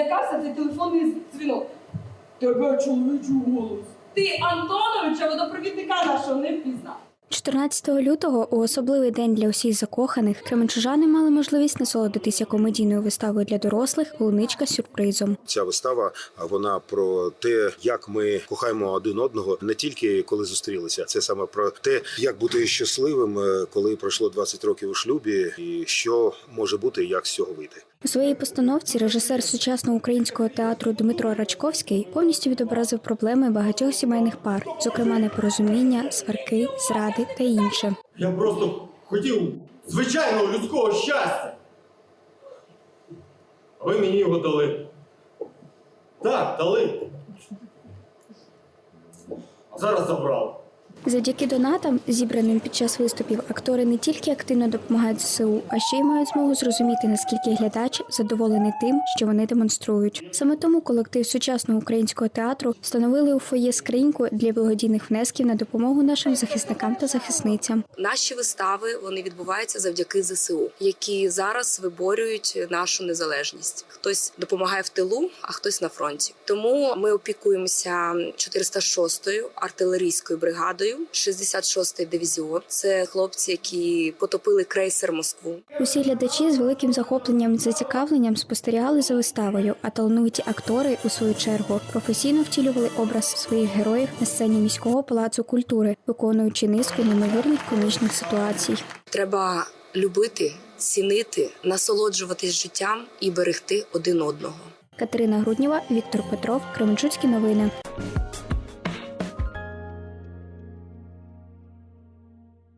злякався цей телефонний дзвінок. Тебе чоловічий голос. Ти Антоновича, водопровідника нашого, не впізнав. 14 лютого, у особливий день для усіх закоханих, кременчужани мали можливість насолодитися комедійною виставою для дорослих «Луничка з сюрпризом. Ця вистава а, вона про те, як ми кохаємо один одного не тільки коли зустрілися, це саме про те, як бути щасливим, е, коли пройшло 20 років у шлюбі, і що може бути, як з цього вийти. У своїй постановці режисер сучасного українського театру Дмитро Рачковський повністю відобразив проблеми багатьох сімейних пар, зокрема непорозуміння, сварки, зради та інше. Я просто хотів звичайного людського щастя. А ви мені його дали. Так, дали. А зараз забрали. Завдяки донатам, зібраним під час виступів, актори не тільки активно допомагають ЗСУ, а ще й мають змогу зрозуміти, наскільки глядач задоволений тим, що вони демонструють. Саме тому колектив сучасного українського театру встановили у фоє скриньку для благодійних внесків на допомогу нашим захисникам та захисницям. Наші вистави вони відбуваються завдяки ЗСУ, які зараз виборюють нашу незалежність. Хтось допомагає в тилу, а хтось на фронті. Тому ми опікуємося 406-ю артилерійською бригадою, 66-й дивізіон. Це хлопці, які потопили крейсер Москву. Усі глядачі з великим захопленням і зацікавленням спостерігали за виставою, а талановиті актори, у свою чергу, професійно втілювали образ своїх героїв на сцені міського палацу культури, виконуючи низку неймовірних комічних ситуацій. Треба любити, цінити, насолоджуватись життям і берегти один одного. Катерина Груднєва, Віктор Петров, Кременчуцькі новини.